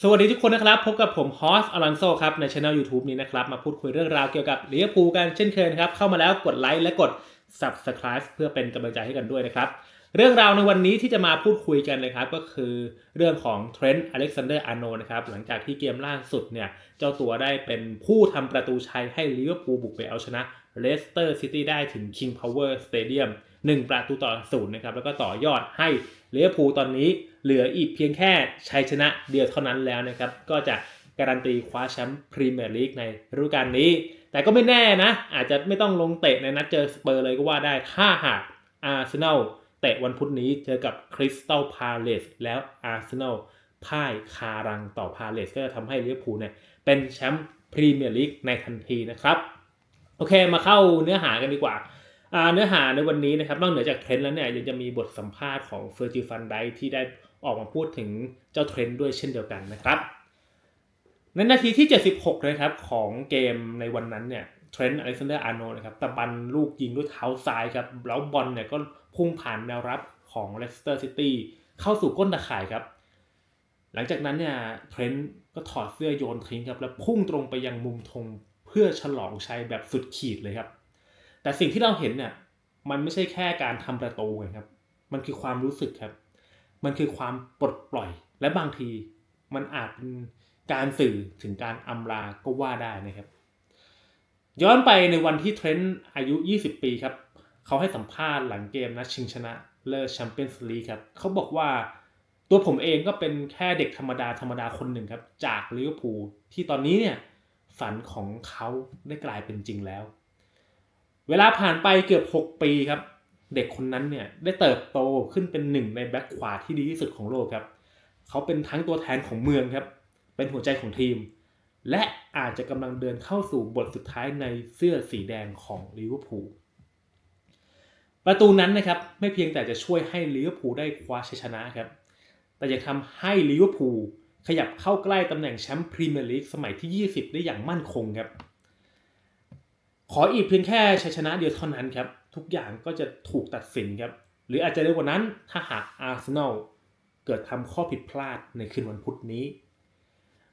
สวัสดีทุกคนนะครับ พบกับผมฮอสอลันโซครับ ในช่อง YouTube นี้นะครับ มาพูดคุยเรื่องราวเกี่ยวกับลิเวอร์พูลกันเช่นเคยครับ เข้ามาแล้วกดไลค์และกด Subscribe เพื่อเป็นกำลังใจให้กันด้วยนะครับ เรื่องราวในวันนี้ที่จะมาพูดคุยกันเลยครับ ก็คือเรื่องของเทรนต์อเล็กซานเดอร์อาร์โนนะครับ หลังจากที่เกมล่าสุดเนี่ย เจ้าตัวได้เป็นผู้ทำประตูชัยให้ลิเวอร์พูลบุกไปเอาชนะ เลสเตอร์ซิตี้ได้ถึง King Power Stadium 1 ประตูต่อศูนย์นะครับ แล้วก็ต่อยอดให้ลิเวอร์พูลตอนนี้เหลืออีกเพียงแค่ชัยชนะเดียวเท่านั้นแล้วนะครับ ก็จะการันตีคว้าแชมป์พรีเมียร์ลีกในฤดูกาลนี้ แต่ก็ไม่แน่นะ อาจจะไม่ต้องลงเตะในนัดเจอสเปอร์เลยก็ว่าได้ถ้าหากอาร์เซนอลเตะวันพุธนี้เจอกับคริสตัลพาเลสแล้วอาร์เซนอลพ่ายคารังต่อพาเลสก็จะทำให้ลิเวอร์พูลเนี่ยเป็นแชมป์พรีเมียร์ลีกในทันทีนะครับ โอเคมาเข้าเนื้อหากันดีกว่า เนื้อหาในวันนี้นะครับนอกเหนือจากเทรนด์แล้วเนี่ยยังจะมีบทสัมภาษณ์ของเฟอร์จิฟันไดที่ได้ออกมาพูดถึงเจ้าเทรนด์ด้วยเช่นเดียวกันนะครับในนาทีที่ 76นะครับของเกมในวันนั้นเนี่ยเทรนด์อเล็กซานเดอร์อาร์โนนะครับตะบันลูกยิงด้วยเท้าซ้ายครับแล้วบอลเนี่ยก็พุ่งผ่านแนวรับของเลสเตอร์ซิตี้เข้าสู่ก้นตะข่ายครับ หลังจากนั้นเนี่ยเทรนด์ก็ถอดเสื้อโยนทิ้งครับแล้วพุ่งตรงไปยังมุมธง พื่อฉลองชัยแบบสุดขีดเลยครับ แต่สิ่งที่เราเห็นเนี่ยมันไม่ใช่แค่การทำประตูครับ มันคือความรู้สึกครับ มันคือความปลดปล่อย และบางทีมันอาจเป็นการสื่อถึงการอำลาก็ว่าได้นะครับ ย้อนไปในวันที่เทรนต์อายุ 20 ปีครับ เขาให้สัมภาษณ์หลังเกมนัดชิงชนะเลิศแชมเปี้ยนส์ลีกครับ เขาบอกว่าตัวผมเองก็เป็นแค่เด็กธรรมดาธรรมดาคนหนึ่งครับ จากลิเวอร์พูลที่ตอนนี้เนี่ย ฝันของเขาได้กลายเป็นจริงแล้ว เวลาผ่านไปเกือบ 6 ปีครับ เด็กคนนั้นเนี่ยได้เติบโตขึ้นเป็นหนึ่งในแบ็คขวาที่ดีที่สุดของโลกครับ เขาเป็นทั้งตัวแทนของเมืองครับ เป็นหัวใจของทีม และอาจจะกำลังเดินเข้าสู่บทสุดท้ายในเสื้อสีแดงของลิเวอร์พูลประตูนั้นนะครับไม่เพียงแต่จะช่วยให้ลิเวอร์พูลได้คว้าชัยชนะครับ แต่ยังทำให้ลิเวอร์พูล ขยับเข้าใกล้ตำแหน่งแชมป์พรีเมียร์ลีกสมัยที่ 20 ได้อย่างมั่นคงครับ ขออีกเพียงแค่ชัยชนะเดียวเท่านั้นครับ ทุกอย่างก็จะถูกตัดสินครับ หรืออาจจะเร็วกว่านั้นถ้าหากอาร์เซนอลเกิดทำข้อผิดพลาดในคืนวันพุธนี้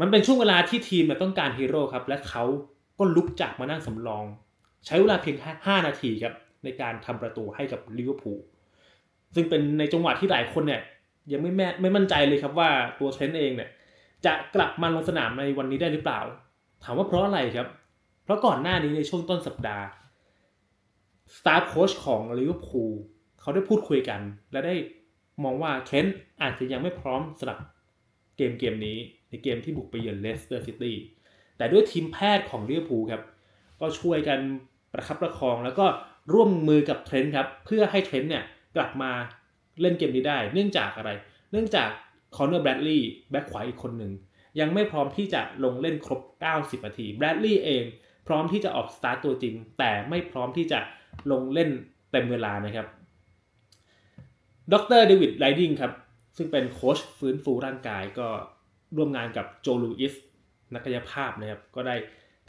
มันเป็นช่วงเวลาที่ทีมต้องการฮีโร่ครับ และเขาก็ลุกจากมานั่งสำรอง ใช้เวลาเพียงแค่5นาทีครับในการทำประตูให้กับลิเวอร์พูลซึ่งเป็นในจังหวะที่หลายคนเนี่ย ยังไม่แม่ไม่มั่นใจเลยครับว่าตัวเทรนต์เองเนี่ย จะกลับมาลงสนามในวันนี้ได้หรือเปล่า ถามว่าเพราะอะไรครับ เพราะก่อนหน้านี้ในช่วงต้นสัปดาห์สตาร์โค้ชของลิเวอร์พูลเขาได้พูดคุยกัน และได้มองว่าเทรนต์อาจจะยังไม่พร้อมสำหรับเกมเกมนี้ในเกมที่บุกไปเยือนเลสเตอร์ซิตี้แต่ด้วยทีมแพทย์ของลิเวอร์พูลครับ ก็ช่วยกันประคับประคองแล้วก็ร่วมมือกับเทรนต์ครับ เพื่อให้เทรนต์เนี่ยกลับมา เล่นเกมนี้ได้ เนื่องจากอะไร เนื่องจากคอนเนอร์แบรดลีย์แบ็คขวาอีกคนหนึ่ง ยังไม่พร้อมที่จะลงเล่นครบ 90 นาทีแบรดลีย์เอง พร้อมที่จะออกสตาร์ตตัวจริง แต่ไม่พร้อมที่จะลงเล่นเต็มเวลานะครับดรเดวิดไลดิงครับซึ่งเป็นโค้ชฟื้นฟูร่างกายก็ร่วมงานกับโจลูอิสนักกายภาพนะครับก็ได้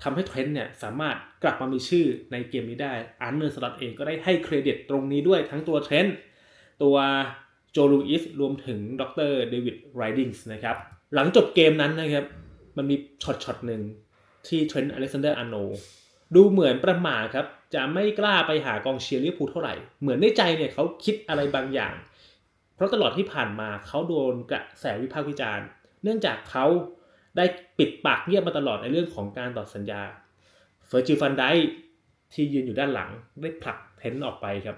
ทำให้เทรนต์เนี่ยสามารถกลับมามีชื่อในเกมนี้ได้อาร์เนอร์สลัดเองก็ได้ให้เครดิตตรงนี้ด้วยทั้งตัวเทรนต์ ตัวโจลูอิสรวมถึงดรเดวิดไรดิงส์นะครับ หลังจบเกมนั้นนะครับ มันมีช็อตช็อตหนึ่งที่เทรนต์อเล็กซานเดอร์อาร์โนดูเหมือนประหม่าครับ จะไม่กล้าไปหากองเชียร์ลิเวอร์พูลเท่าไหร่ เหมือนในใจเนี่ยเขาคิดอะไรบางอย่าง เพราะตลอดที่ผ่านมาเขาโดนกระแสวิพากษ์วิจารณ์ เนื่องจากเขาได้ปิดปากเงียบมาตลอดในเรื่องของการต่อสัญญา เฟอร์จิฟันไดที่ยืนอยู่ด้านหลังได้ผลักเทนต์ออกไปครับ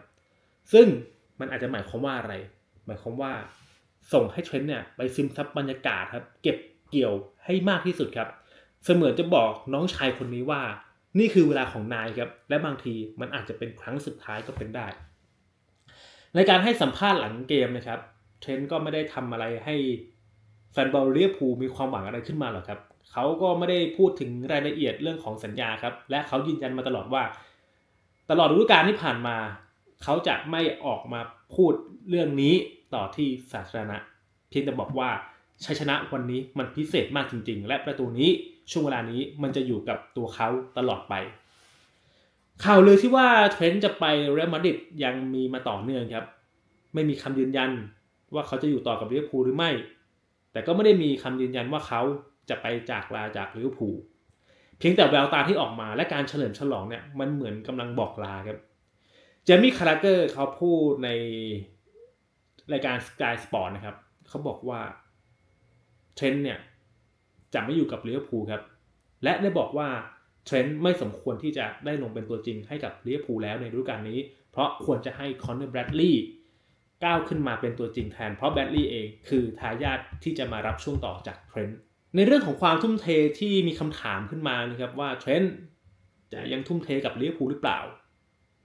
ซึ่ง มันอาจจะหมายความว่าอะไร หมายความว่าส่งให้เทรนต์เนี่ยไปซึมซับบรรยากาศครับ เก็บเกี่ยวให้มากที่สุดครับ เสมือนจะบอกน้องชายคนนี้ว่า นี่คือเวลาของนายครับ และบางทีมันอาจจะเป็นครั้งสุดท้ายก็เป็นได้ ในการให้สัมภาษณ์หลังเกมนะครับ เทรนต์ก็ไม่ได้ทำอะไรให้แฟนบอลเลียพูมีความหวังอะไรขึ้นมาหรอกครับ เขาก็ไม่ได้พูดถึงรายละเอียดเรื่องของสัญญาครับ และเขายืนยันมาตลอดว่า ตลอดฤดูกาลที่ผ่านมา เขาจะไม่ออกมาพูดเรื่องนี้ต่อที่สาธารณะ เพียงแต่บอกว่าชัยชนะวันนี้มันพิเศษมากจริง ๆ และประตูนี้ช่วงเวลานี้มันจะอยู่กับตัวเขาตลอดไป ข่าวลือที่ว่าเทรนต์จะไปเรอัลมาดริดยังมีมาต่อเนื่องครับ ไม่มีคำยืนยันว่าเขาจะอยู่ต่อกับลิเวอร์พูลหรือไม่ แต่ก็ไม่ได้มีคำยืนยันว่าเขาจะไปจากลาจากลิเวอร์พูลเพียงแต่แววตาที่ออกมาและการเฉลิมฉลองเนี่ยมันเหมือนกำลังบอกลาครับ เจมี่คาราเกอร์เขาพูดในรายการ Sky Sport นะครับ เขาบอกว่าเทรนต์เนี่ยจะไม่อยู่กับลิเวอร์พูลครับ และได้บอกว่าเทรนต์ไม่สมควรที่จะได้ลงเป็นตัวจริงให้กับลิเวอร์พูลแล้วในฤดูกาลนี้ เพราะควรจะให้คอนเนอร์แบรดลีย์ก้าวขึ้นมาเป็นตัวจริงแทน เพราะแบรดลีย์เองคือทายาทที่จะมารับช่วงต่อจากเทรนต์ในเรื่องของความทุ่มเทที่มีคำถามขึ้นมานะครับว่าเทรนต์จะยังทุ่มเทกับลิเวอร์พูลหรือเปล่า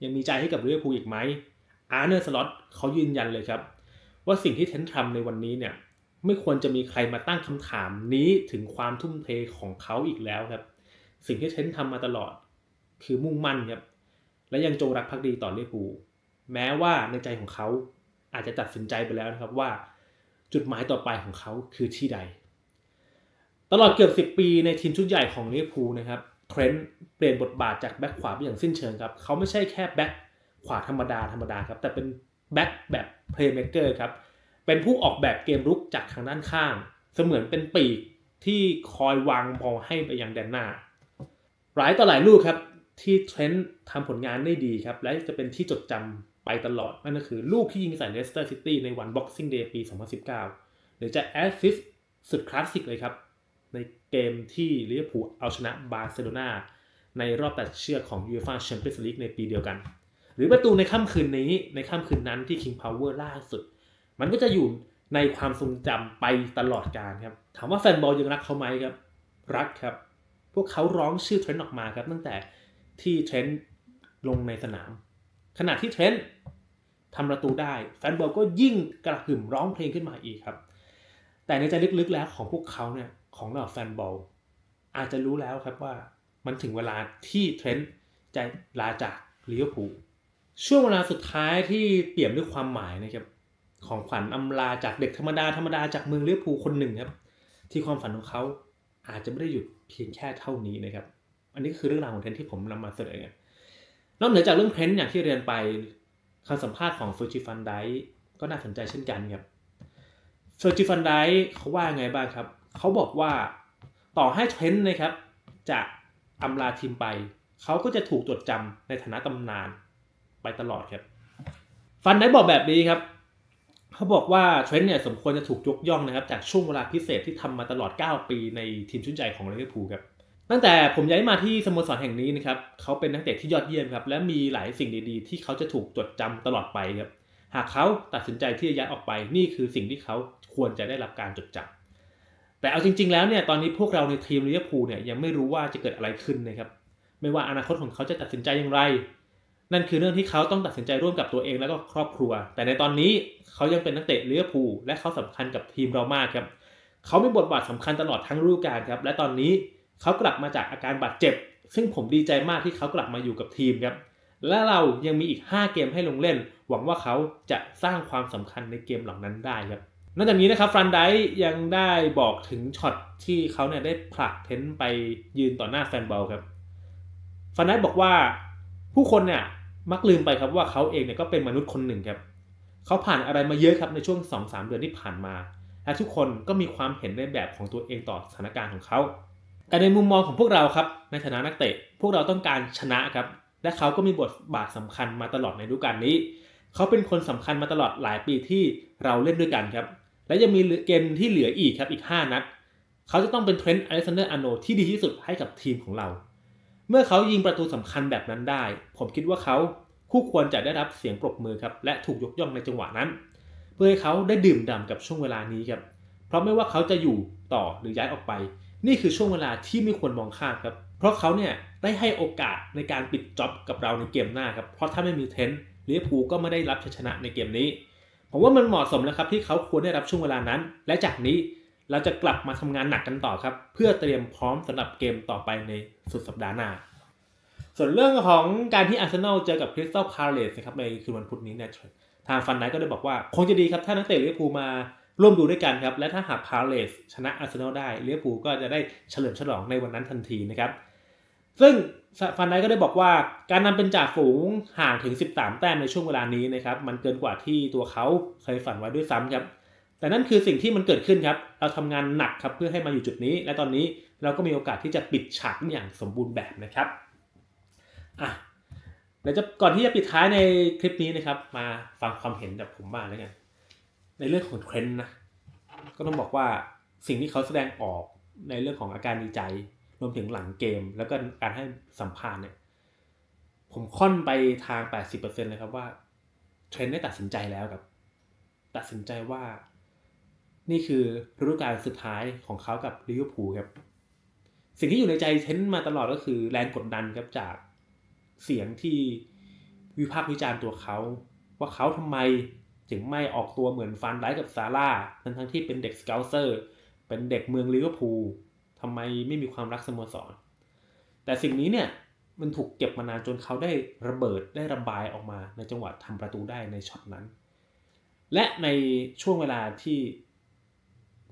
ยังมีใจให้กับลิเวอร์พูลอีกไหมอาร์เนอร์สล็อตเขายืนยันเลยครับ ว่าสิ่งที่เทนทำในวันนี้เนี่ยไม่ควรจะมีใครมาตั้งคำถามนี้ถึงความทุ่มเทของเขาอีกแล้วครับ สิ่งที่เทนทำมาตลอด คือมุ่งมั่นครับ และยังจงรักภักดีต่อลิเวอร์พูลแม้ว่าในใจของเขาอาจจะตัดสินใจไปแล้วนะครับว่า จุดหมายต่อไปของเขาคือที่ใด ตลอดเกือบ 10 ปีในทีมชุดใหญ่ของลิเวอร์พูลนะครับ เทรนต์เปลี่ยนบทบาทจากแบ็คขวาไปอย่างสิ้นเชิงครับ เขาไม่ใช่แค่แบ็คขวาธรรมดาธรรมดาครับ แต่เป็นแบ็คแบบเพลย์เม k เกอร์ครับ เป็นผู้ออกแบบเกมรุกจากทางด้านข้าง เสมือนเป็นปีกที่คอยวางบอลให้ไปยังแดนหน้า หลายต่อหลายลูกครับที่เทรนต์ทำผลงานได้ดีครับ และจะเป็นที่จดจำไปตลอด นั่นก็คือลูกที่ยิงใส่เลสเตอร์ซิตี้ในวัน Boxing Day ปี 2019 หรือจะแอสซิสสุดคลาสสิกเลยครับ ในเกมที่ลิเวอร์พูลเอาชนะบาร์เซโลนาในรอบตัดเชือกของ UEFA Champions League ในปีเดียวกัน หรือประตูในค่ำคืนนี้ในค่ำคืนนั้นที่ King Power ล่าสุด มันก็จะอยู่ในความทรงจำไปตลอดกาลครับ ถามว่าแฟนบอลยังรักเขาไหมครับ รักครับ พวกเขาร้องชื่อเทรนต์ออกมาครับ ตั้งแต่ที่เทรนต์ลงในสนาม ขณะที่เทรนต์ทำประตูได้ แฟนบอลก็ยิ่งกระหึ่มร้องเพลงขึ้นมาอีกครับ แต่ในใจลึกๆแล้วของพวกเขาเนี่ย ของเราแฟนบอลอาจจะรู้แล้วครับว่ามันถึงเวลาที่เทรนต์จะลาจากลิเวอร์พูลช่วงเวลาสุดท้ายที่เปี่ยมด้วยความหมายนะครับของขวัญอำลาจากเด็กธรรมดาธรรมดาจากเมืองลิเวอร์พูลคนหนึ่งครับ ที่ความฝันของเขาอาจจะไม่ได้หยุดเพียงแค่เท่านี้นะครับ อันนี้คือเรื่องราวของเทรนที่ผมนำมาเสนอนอกเหนือจากเรื่องเทรนอย่างที่เรียนไปคำสัมภาษณ์ของเฟอร์จิฟันไดก็น่าสนใจเช่นกันครับเฟอร์จิฟันไดเขาว่าไงบ้างครับ เขาบอกว่าต่อให้เทรนนะครับจะอำลาทีมไป เขาก็จะถูกจดจำในฐานะตำนานไปตลอดครับ ฟันไดบอกแบบนี้ครับเขาบอกว่าเทรนต์เนี่ยสมควรจะถูกยกย่องนะครับ จากช่วงเวลาพิเศษที่ทำมาตลอด 9 ปีในทีมชุดใหญ่ของลิเวอร์พูลครับตั้งแต่ผมย้ายมาที่สโมสรแห่งนี้นะครับเขาเป็นนักเตะที่ยอดเยี่ยมครับและมีหลายสิ่งดีๆ ที่เขาจะถูกจดจำตลอดไปครับหากเขาตัดสินใจที่จะย้ายออกไป นี่คือสิ่งที่เขาควรจะได้รับการจดจำ แต่เอาจริง ๆ แล้วเนี่ยตอนนี้พวกเราในทีมลิเวอร์พูลเนี่ยยังไม่รู้ว่าจะเกิดอะไรขึ้นนะครับไม่ว่าอนาคตของเขาจะตัดสินใจอย่างไร นั่นคือเรื่องที่เขาต้องตัดสินใจร่วมกับตัวเองแล้วก็ครอบครัว แต่ในตอนนี้เขายังเป็นนักเตะลิเวอร์พูลและเขาสำคัญกับทีมเรามากครับเขามีบทบาทสำคัญตลอดทั้งฤดูกาลครับและตอนนี้เขากลับมาจากอาการบาดเจ็บ ซึ่งผมดีใจมากที่เขากลับมาอยู่กับทีมครับและเรายังมีอีก 5 เกมให้ลงเล่น หวังว่าเขาจะสร้างความสำคัญในเกมเหล่านั้นได้ครับ นอกจากนี้นะครับฟรันไดยังได้บอกถึงช็อตที่เขาเนี่ยได้ผลักเทนต์ไปยืนต่อหน้าแฟนบอลครับฟรันไดบอกว่าผู้คนเนี่ยมักลืมไปครับว่าเขาเองเนี่ยก็เป็นมนุษย์คนหนึ่งครับเขาผ่านอะไรมาเยอะครับในช่วง 2-3 เดือนที่ผ่านมา และทุกคนก็มีความเห็นในแบบของตัวเองต่อสถานการณ์ของเขาแต่ในมุมมองของพวกเราครับในฐานะนักเตะ พวกเราต้องการชนะครับ และเขาก็มีบทบาทสำคัญมาตลอดในฤดูกาลนี้ เขาเป็นคนสำคัญมาตลอดหลายปีที่เราเล่นด้วยกันครับ และยังมีเกมที่เหลืออีกครับอีก 5 นัด เขาจะต้องเป็นเทรนต์อเล็กซานเดอร์อาโนที่ดีที่สุดให้กับทีมของเรา เมื่อเขายิงประตูสำคัญแบบนั้นได้ ผมคิดว่าเขาคู่ควรจะได้รับเสียงปรบมือครับและถูกยกย่องในจังหวะนั้น เพื่อให้เขาได้ดื่มด่ากับช่วงเวลานี้ครับเพราะไม่ว่าเขาจะอยู่ต่อหรือย้ายออกไป นี่คือช่วงเวลาที่ไม่ควรมองข้ามครับเพราะเขาเนี่ยได้ให้โอกาสในการปิดจ็อบกับเราในเกมหน้าครับเพราะถ้าไม่มีเทนต์ลิเวอร์พูลก็ไม่ได้รับชัยชนะในเกมนี้ ผมว่ามันเหมาะสมแล้วครับที่เขาควรได้รับช่วงเวลานั้น และจากนี้เราจะกลับมาทำงานหนักกันต่อครับ เพื่อเตรียมพร้อมสำหรับเกมต่อไปในสุดสัปดาห์หน้า ส่วนเรื่องของการที่อาร์เซนอลเจอกับคริสตัลพาเลสนะครับในคืนวันพุธนี้เนี่ยทางฟันไนก็ได้บอกว่า คงจะดีครับ ถ้านักเตะลิเวอร์พูลมาร่วมดูด้วยกันครับ และถ้าหากพาเลสชนะอาร์เซนอลได้ลิเวอร์พูลก็จะได้เฉลิมฉลองในวันนั้นทันทีนะครับ ซึ่งฟันไนก็ได้บอกว่าการนำเป็นจ่าฝูงห่างถึง 13 แต้มในช่วงเวลานี้นะครับมันเกินกว่าที่ตัวเขาเคยฝันไว้ด้วยซ้ำครับแต่นั่นคือสิ่งที่มันเกิดขึ้นครับ เราทำงานหนักครับเพื่อให้มาอยู่จุดนี้ และตอนนี้เราก็มีโอกาสที่จะปิดฉากอย่างสมบูรณ์แบบนะครับอะเดี๋ยวจะก่อนที่จะปิดท้ายในคลิปนี้นะครับ มาฟังความเห็นจากผมบ้างแล้วกันในเรื่องของเทรนด์นะก็ต้องบอกว่าสิ่งที่เขาแสดงออกในเรื่องของอาการดีใจ รวมถึงหลังเกม แล้วก็การให้สัมภาษณ์เนี่ย ผมค่อนไปทาง 80%เลยครับว่า เทรนได้ตัดสินใจแล้วครับ ตัดสินใจว่า นี่คือฤดูกาลสุดท้ายของเขากับลิเวอร์พูลครับ สิ่งที่อยู่ในใจเทนมาตลอดก็คือแรงกดดันครับจากเสียงที่วิพากษ์วิจารณ์ตัวเขา ว่าเขาทำไมถึงไม่ออกตัวเหมือนฟันไดกับซาร่าทั้งทั้งที่เป็นเด็กสเกลเซอร์ เป็นเด็กเมืองลิเวอร์พูล ทำไมไม่มีความรักสโมสร แต่สิ่งนี้เนี่ยมันถูกเก็บมานานจนเขาได้ระเบิดได้ระบายออกมาในจังหวะทำประตูได้ในช็อตนั้น และในช่วงเวลาที่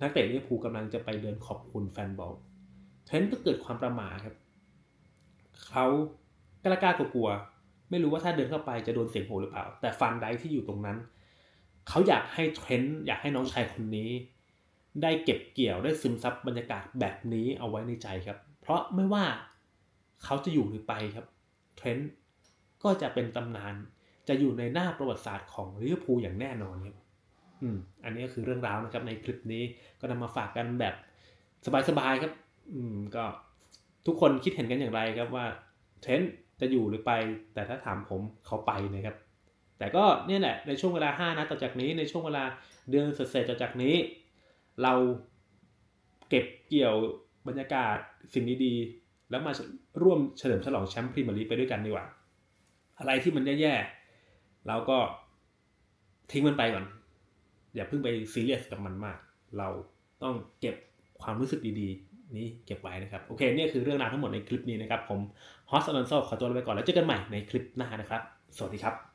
นักเตะลิเวอร์พูลกำลังจะไปเดินขอบคุณแฟนบอลเทรนต์ก็เกิดความประหม่าครับ เขากล้ากล้ากลัวๆไม่รู้ว่าถ้าเดินเข้าไปจะโดนเสียงโหหรือเปล่า แต่ฟันไดที่อยู่ตรงนั้น เขาอยากให้เทรนต์อยากให้น้องชายคนนี้ ได้เก็บเกี่ยวได้ซึมซับบรรยากาศแบบนี้เอาไว้ในใจครับ เพราะไม่ว่าเขาจะอยู่หรือไปครับเทรนต์ก็จะเป็นตำนานจะอยู่ในหน้าประวัติศาสตร์ของลิเวอร์พูลอย่างแน่นอนครับอืมอันนี้ก็คือเรื่องราวนะครับในคลิปนี้ก็นำมาฝากกันแบบสบายๆครับ อืมก็ทุกคนคิดเห็นกันอย่างไรครับว่าเทรนต์จะอยู่หรือไป แต่ถ้าถามผมเขาไปนะครับ แต่ก็เนี่ยแหละในช่วงเวลา 5นัดต่อจากนี้ในช่วงเวลาเดือนเศษต่อจากนี้ เราเก็บเกี่ยวบรรยากาศสิ่งดีๆ แล้วมาร่วมเฉลิมฉลองแชมป์พรีเมียร์ลีกไปด้วยกันดีกว่า อะไรที่มันแย่ๆ เราก็ทิ้งมันไปก่อน อย่าเพิ่งไปซีเรียสกับมันมาก เราต้องเก็บความรู้สึกดีๆ นี้เก็บไว้นะครับ โอเคนี่คือเรื่องราวทั้งหมดในคลิปนี้นะครับ ผมฮอสอลอนโซขอตัวลาไปก่อนแล้วเจอกันใหม่ในคลิปหน้านะครับ สวัสดีครับ